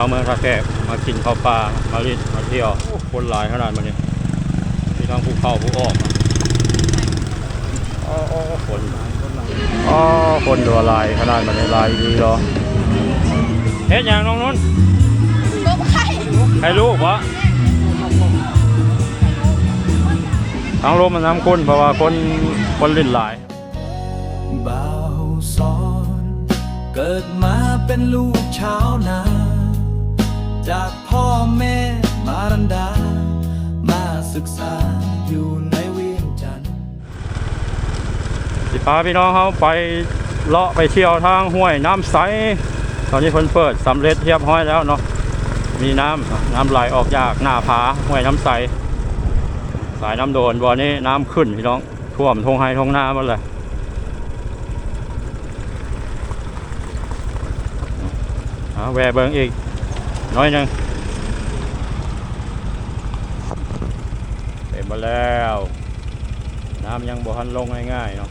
เอาเมืองท่าแกมากินข้าวปลา มาลิมาเที่ยว คนหลายขนาดมันนี่มีทั้งผู้เข้าผู้ออกอ๋อคนอ๋อคนดัวลายขนาดมันนี่ลายดีเหรอเฮ็ดอย่างน้องนุ่นให้ลูกวะทางลมมันน้ำคุณเพราะว่าคนคนลิ้นหลายบ่าวสอน เกิดมาเป็นลูกชาวนา จากพ่อแม่มารันดา มาศึกษาอยู่ในเวียงจันทร์สิพาพี่น้องเขาไปเลาะไปเที่ยวทางห้วยน้ำใส ตอนนี้เพิ่นเปิดสำเร็จเรียบร้อยแล้วเนาะ มีน้ำน้ำไหลออกจากหน้าผาห้วยน้ำใส สายน้ำโดนบ่อนี้น้ำขึ้นพี่น้องท่วมทงไฮทงนาหมดเลยเอาแวะเบิงอีก น้อยนึงเต็มมาแล้ว น้ำยังบ่ทันลงง่ายๆเนาะ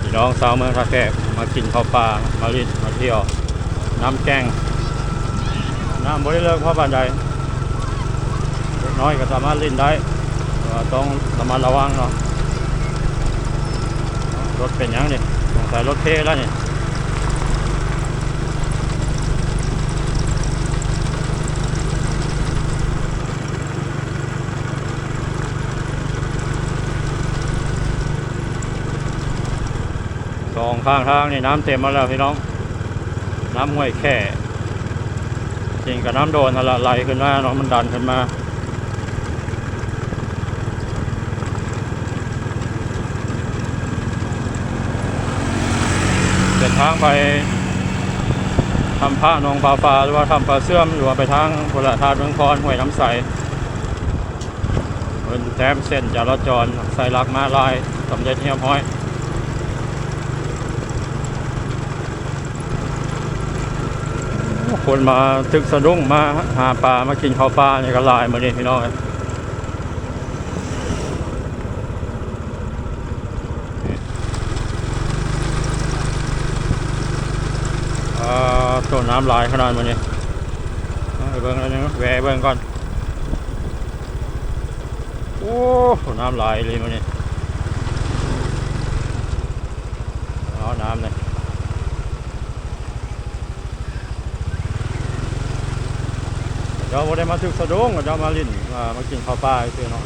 พี่น้องสาวเมืองท่าแขกมากินข้าวปลามาลิดมาเที่ยว น้ำแกงน้ำบริเลิกเพราะบานใดน้อยก็สามารถลินได้แต่ต้องระมัดระวังเนาะรถเป็นยังนี่สงสัยรถเทแล้วนี่ ข้างทางนี่น้ำเต็มมาแล้วพี่น้อง น้ำห้วยแค่จริงกับน้ำโดนละไหลขึ้นมาเนาะมันดันขึ้นมาเดินทางไปทำพระนองปลาฟ้าหรือว่าทำปลาเสื่อมหรือว่าไปทางพลธาตุเมืองพรห้วยน้ำใสเป็นแต้มเส้นจราจรใส่ลักมาลายสำเร็จเรียบร้อย คนมาตึกสะดุ้งมาหาปลามากินข้าวปลาเนี่ยก็หลายมาเนี่ยพี่น้องครับอ่าต้นน้ำลายขนาดมาเนี่ยเบิ้งแล้วนึงแหวเบิ้งก่อน โอ้น้ำลายเลยมาเนี่ยเอาน้ำเลย เดี๋ยวบ่ได้มาถึกสะดุ้งเดี๋ยวมาลิ้นมามากินข้าวปลาซื่อเนาะ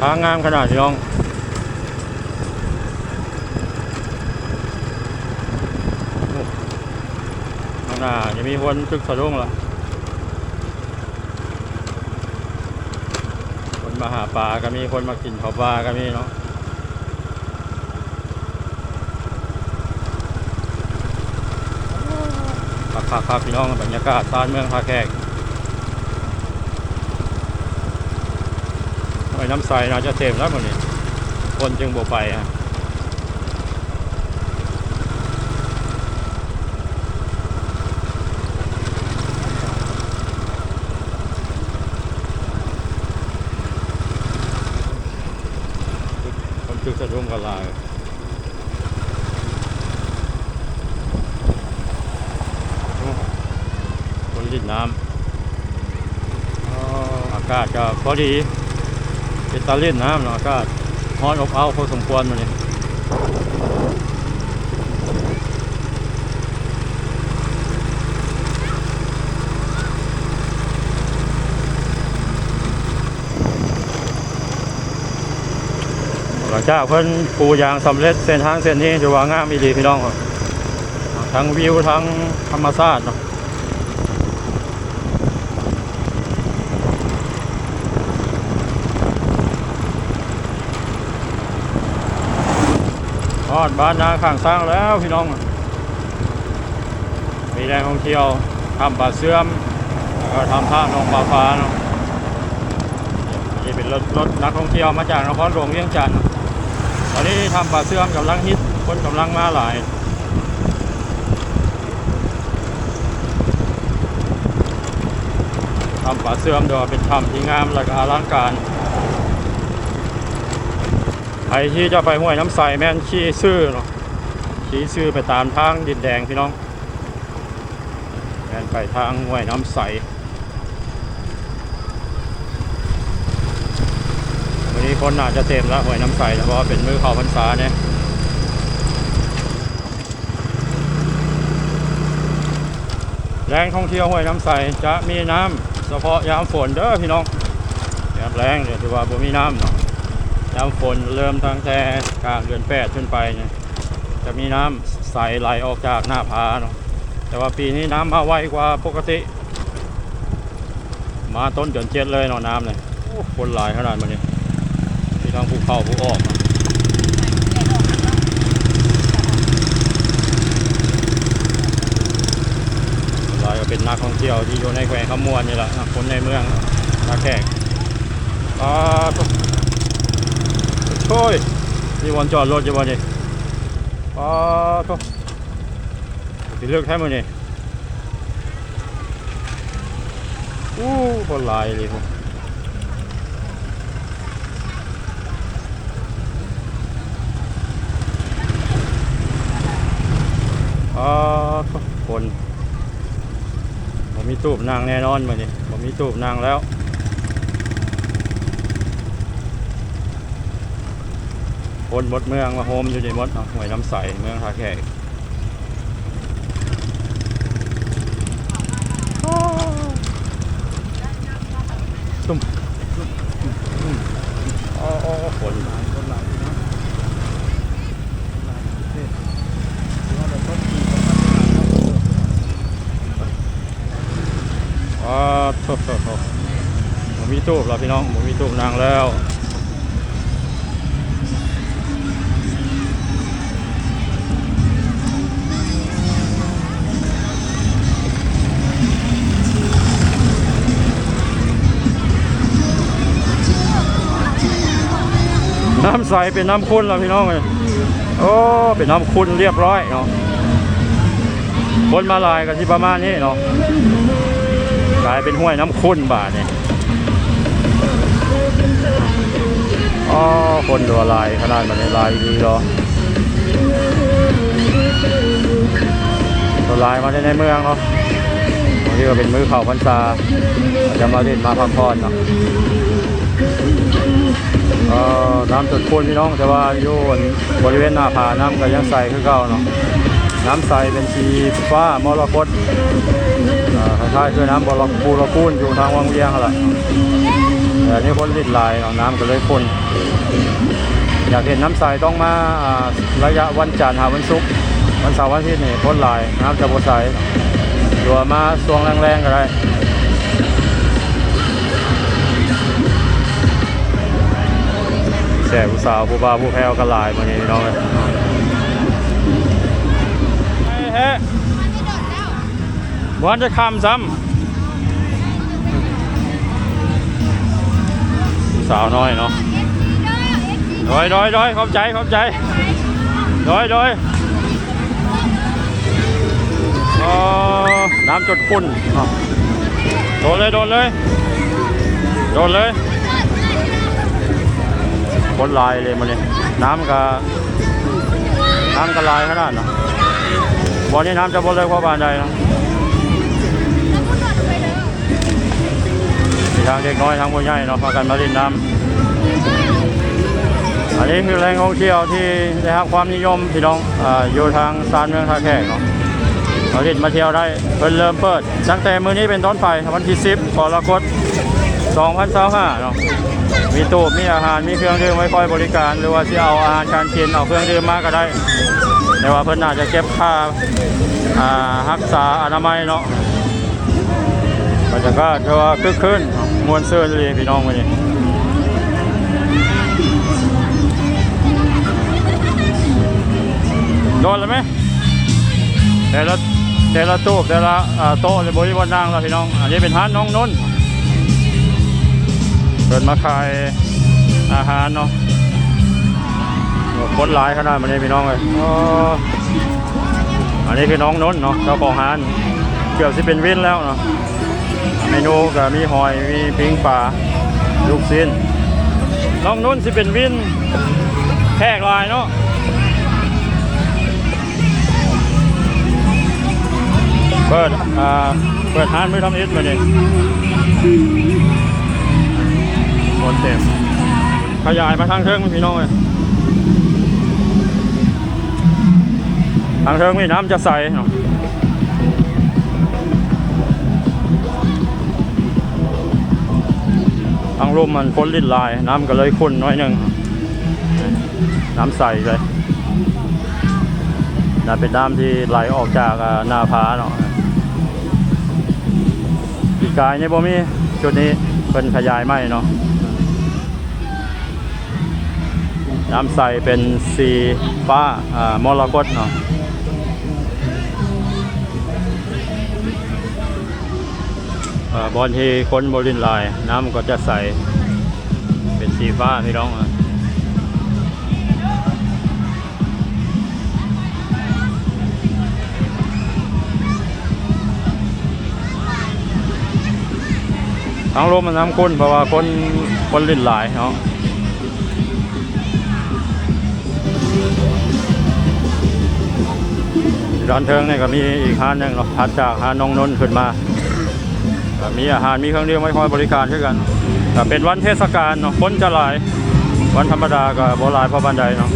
ทางงามขนาดพี่น้องข้างหน้าจะมีคนถึกสะดุ้งละคนมาหาปลาก็มีคนมากินข้าวปลาก็มีเนาะ ครับครับครับพี่น้องบรรยากาศตานเมืองท่าแขกไอ้น้ำใสน่าจะเต็มแล้วคนนี้คนจึงบ่ไปฮะคนจึงสะดุ้งกันลาย คนลินน้ำอ๋ออากาศก็พอดีเป็นตาเล่นน้ำเนาะอากาศร้อนอบอ้าวพอสมควรมาเนี่ยหลังจากเพิ่นปูยางสำเร็จเส้นทางเส้นนี้ถือว่างามอีดีพี่น้องครับทั้งวิวทั้งธรรมชาติเนาะ อดบ้านนาข้างสร้างแล้วพี่น้อง มีแรงท่องเที่ยวทำป่าเสื่อมแล้วก็ทำท่าหนองปลาฟ้าเนาะนี่เป็นรถรถนักท่องเที่ยวมาจากนครหลวงเวียงจันทร์ตอนนี้ทำป่าเสื่อมกำลังฮิตคนกำลังมาหลายทำป่าเสื่อมเดี๋ยวเป็นถ้ำที่งามและก็อลังการ ใครที่จะไปห้วยน้ำใสแม่นขี้ซื่อเนาะชี้ชื่อไปตามทางดินแดงพี่น้องแล่นไปทางห้วยน้ำใสวันนี้คนอาจจะเต็มแล้วห้วยน้ำใสเพราะเป็นมือเข้าพรรษาเนี่ยแหล่งท่องเที่ยวห้วยน้ำใสจะมีน้ำเฉพาะยามฝนเด้อพี่น้องแรงเนี่ยถือว่าบ่มีน้ำเนาะ น้ำฝนเริ่มตั้งแต่กลางเดือนแปดขึ้นไปเนี่ยจะมีน้ำใสไหลออกจากหน้าผาเนาะแต่ว่าปีนี้น้ำมาไวกว่าปกติ มาต้นเดือนเจ็ดเลยเนาะน้ำเลยคนหลายขนาดมันนี่มีทั้งภูเข้าภูออกหลายก็เป็นนักท่องเที่ยวที่อยู่ในแขวงขมวนนี่แหละคนในเมืองนักแขกอ่า โอ้ยนี่วันจอดรถจะบ่นี่ป้าโทสิเลือกแท้มื้อนี่อู้คนหลายเลยพวกป้าโทคนผมมีตูบนางแน่นอนมื้อนี้ผมมีตูบนางแล้ว คนมดเมืองมาโฮมอยู่ในมดนะหวยน้ำใสเมืองท่าแขกตุ้มอ๋ออ๋อฝนอ๋อโทษโทษโทษผมมีตูบแล้วพี่น้องผมมีตูบนางแล้ว น้ำใสเป็นน้ำข้นแล้วพี่น้องเลยโอ้เป็นน้ำข้นเรียบร้อยเนาะคนมาลายกันที่ประมาณนี้เนาะกลายเป็นห้วยน้ำข้นบาทเนี่ยอ๋อคนดัวลายขนาดมันลายดีเหรอตัวลายมาในเมืองเนาะบางทีก็เป็นมือเข่าพรรษาจจะมาเล่นมาพักผ่อนเนาะ เอ่อน้ำจุดคูนพี่น้องแต่ว่าอยู่บริเวณหน้าผาน้ำก็ยังใสคือเก่าเนาะน้ำใสเป็นสีฟ้ามรกตเอ่อคล้ายๆคือน้ำบรปูรกูนอยู่ทางวังเวียงนั่นแต่นี่คนลิดลายเนาะน้ำก็เลยคนอยากเห็นน้ำใสต้องมาระยะวันจันทร์หาวันศุกร์วันเสาร์วันอาทิตย์นี่พ้นลายน้ำจะบใสหรือว่ามาช่วงแรงๆก็ได้ แสบผู้สาวผู้บ่าวผู้แพ้วกันหลายมานี่น้องเลยเฮ้วันจะคำซ้ำผู้สาวน้อยเนาะดอยดอยดอยขอบใจขอบใจดอยดอยอ๋อน้ำจดปุ่นโดนเลยโดนเลยโดนเลย คนลายเลยมันนี่น้ำก็น้ำก็ลายขนาดนะวันนี้น้ำจะบนเลยกว่าบานใดนะทางเด็กน้อยทางผู้ใหญ่เนาะพากันมาเล่นน้ำอันนี้คือแหล่งท่องเที่ยวที่ได้รับความนิยมพี่น้องออยู่ทางซานเมืองท่าแขกเนาะมาเล่นมาเที่ยวได้เพิ่นเริ่มเปิดตั้งแต่มื้อนี้เป็นต้นไปวันที่ 10กรกฎาคม2025เนาะ มีตู้มีอาหารมีเครื่องดื่มไว้คอยบริการหรือว่าที่เอาอาหารการกินเอาเครื่องดื่มมาก็ได้ แต่ว่าเพิ่นอาจจะเก็บค่าอ่ารักษาอนามัยเนาะบรรยากาศถือว่าคึกคืนมวนเสื้อเลยพี่น้องวันนี้โดนแล้วไหมแต่ละแต่ละตู้แต่ละอ่าโต๊ะเลยบริวารนั่งแล้วพี่น้อง อันนี้เป็นร้านน้องนุ่น เปิดมาขายอาหารเนาะโอ้คนหลายขนาดมันนี้พี่น้องเลยอันนี้คือน้องน้นเนาะเจ้าของร้านเกือบสิเป็นวินแล้วเนาะเมนูก็มีหอยมีปิ้งปลาลูกชิ้นน้องนุ่นสิเป็นวินแขกลายเนาะเปิดอ่าเปิดห้านมือทำอิฐมาเนี่ย คนเต็ม ขยายมาทางเทิงพี่น้องเลยทางเทิงมีน้ำจะใสเนาะทางลมมันพ้นลิ้นลาย น้ำก็เลยขุ่นน้อยหนึ่งน้ำใสเลยน่าเป็นน้ำที่ไหลออกจากอ่าหน้าผาเนาะปีกายนี่บ่มีจุดนี้เป็นขยายไม่เนาะ น้ำใสเป็นสีฟ้าอ่ามรกตเนาะบอลที่ค้นบรินลาย น้ำก็จะใสเป็นสีฟ้าพี่น้องอะทางลมมันน้ำข้นเพราะว่าคนคนลินหลายเนาะ ร้านเทิงเนี่ยก็มีอีกห้านหนึ่งเนาะถัดจากห้านน้องนนขึ้นมามีอาหารมีเครื่องดื่มไม่ค่อยบริการเช่นกันแต่เป็นวันเทศกาลเนาะคนจะหลาย วันธรรมดาก็บ่หลายพราะบันไดเนาะ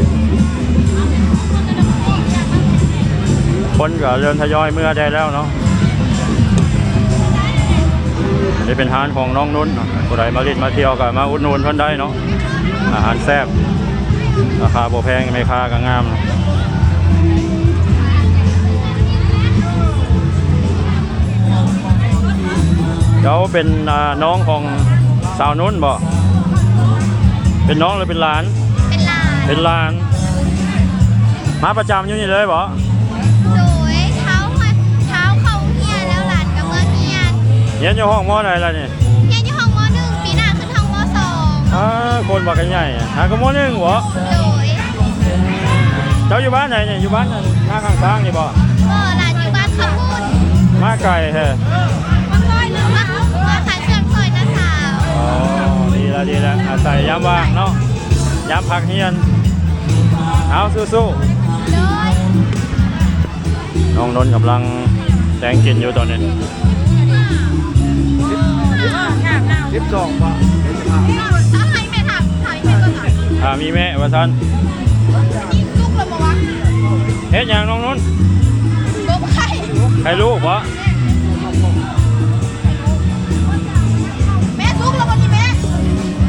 คนก็เริ่มทยอยเมื่อได้แล้วเนาะนนี้เป็นห้านของน้องนุ่นเนาะผู้ใดมาลิดมาเที่ยวก็มาอุดหนุนเพิ่นได้เนาะอาหารแซ่บราคาบ่แพงไม่ค่าก็งามเนาะ เขาเป็นอ่าน้องของสาวนุ่นบ่เป็นน้องหรือเป็นหลาน เป็นลาน เป็นหลาน มาประจำอยู่นี่เลยบ่โดยเท้ามาเท้าเข้าเฮียนแล้วหลานกับเมื่อเฮียนเรียนอยู่ห้องมอไหนล่ะนี่เฮียนอยู่ห้องมหนึ่งปีหน้าขึ้นห้องมสองอ่าคนบักกันใหญ่หาก็มอหนึงบ่โดยเจ้าอยู่บ้านไหนเนี่ยอยู่บ้านนั่นหน้าข้างซ้างนี่บ่ก็หลานอยู่บ้านขมุนมาไกลแท้ม ละดีละอาศัยยามว่างเนาะยามพักเฮียน เอาสู้โดยๆน้องนนท์กำลังแต่งกินอยู่ตอนนี้สิบสองป่ะถ้าใครไม่ทำใครไม่ก็ทำอ่ามีแม่ว่าท่านนี่ลูกเรามาวะเฮ็ดหยังน้องนนท์ลูกใครใครลูกบ่แ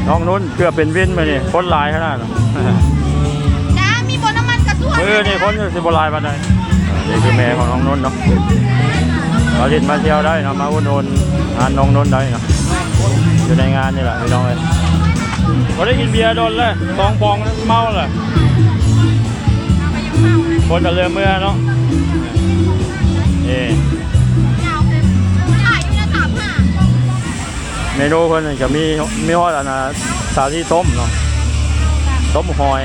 น้องนุ่นเกือบเป็นวินมานี่คนหลายขนาดนั้นน้ามีบนน้ำมันกระตุ้นมือนี่คนสิบหลายปานใดนี่คือแม่ของน้องนุ่นเนาะเราดินมาเที่ยวได้เนาะมาอุ่นนงานน้องนุ่นได้เนาะอยู่ในงานนี่แหละพี่น้องเลยก็ได้กินเบียร์โดนเลยสองปองนั้นเมาเลยคนจะเรือเมื่อเนาะนี่ห เมนูคนนึงจะมีมีฮอดอันนะสาลี่ต้มเนาะต้มหอย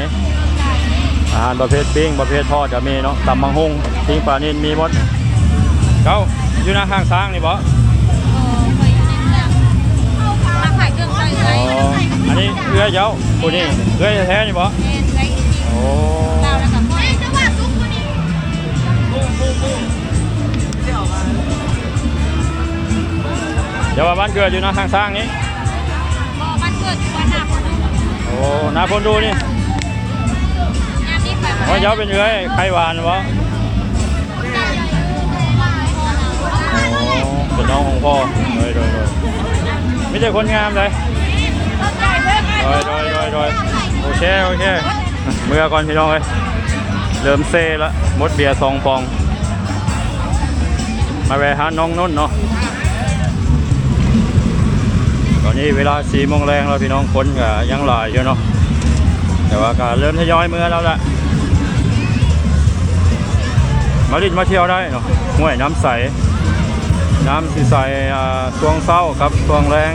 อาหารประเภทปิ้งประเภททอดจะมีเนาะตำมังหุงปิ้งปลานิลมีหมดเก้าอยู่หน้าข้างช้างนี่บ่มาขายเครื่องคอยอ๋ออันนี้เอื้อยเจ้าผู้นี้เอื้อยแท้ๆนี่บ่โอ้ ดี๋ยวว่าบ้านเกิดอยู่น้าข้างช้างนี้บอกมันเกิดวันหน้าคนนี้โอ้นาพนดูนี่งานนี้ไปว่าเจ้าเป็นเอื้อยไข่หวานบ่โอ้เป็นน้องของพ่อโดยโดยโดยไม่ใช่คนงามเลยโดยโดยโดยโดยโอเคโอเคเมื่อก่อนพี่น้องเลยเริ่มเซ่ละหมดเบียร์สองฟอง มาแวะหาน้องนุ่นเนาะ อนนี้เวลาสี่โมงแรงแล้วพี่น้องคนก็ยังหลายอยู่เนาะแต่ว่าก็เริ่มทยอยเมื่อแล้วละมาลินมาเที่ยวได้เนาะห้วยน้ำใส น้ำสีใสอ่าช่วงเศร้าครับช่วงแรง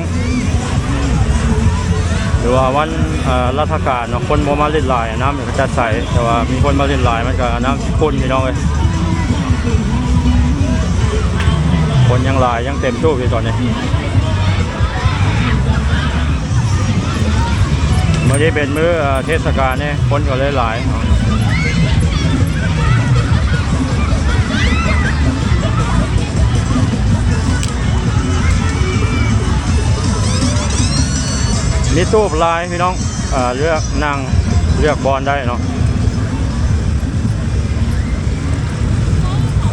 หรือว่าวันอ่าราชการเนาะคนบ่มาเล่นหลายน้ำมันก็จะใสแต่ว่ามีคนมาเล่นหลายมันก็น้ำขุ่นพี่น้องเลยคนยังหลายยังเต็มตู้อยู่ตอนนี้ วันนี้เป็นมื้อเทศกาลเนี่ยคนก็หลายมีตู้ปลายพี่น้องเลือกนั่งเลือกบอลได้เนาะ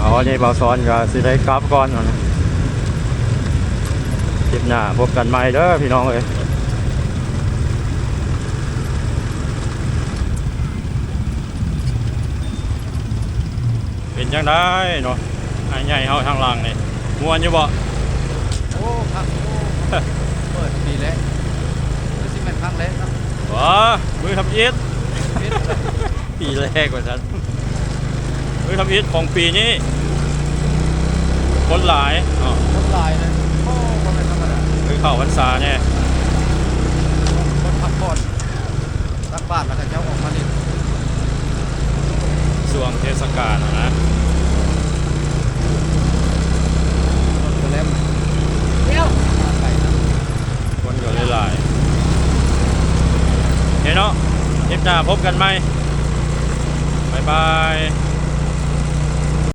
อ๋อันนี้เบาซ้อนกับสิได้กราฟก่อนนะคลิปหน้าพบกันใหม่เด้อพี่น้องเอ้ย เป็นยังได้เนาะไอ้ใหญ่เฮาทางหล่างนี่ม่วนอยู่บ่โอ้ครับโอ้เปิดปีแล้วนี่สิเป็นครั้งแรกครับว้ามือทำอิฐเฮ็ดปีแรกกว่าฉันมือทำอิฐของปีนี้คนหลายอ๋อคนหลายเลยโอ้บ่แม่นธรรมดาคือเข้าพรรษาเนี่ยคนพักผ่อนรักบ้านแล้วก็เจ้าออกมาเล่น ช่วงเทศกาลอะนะคนก็เล่มเดี๋ยวไปนะคนก็หลายๆเฮ้ยเนาะคลิปหน้าพบกันไหมบ๊ายบาย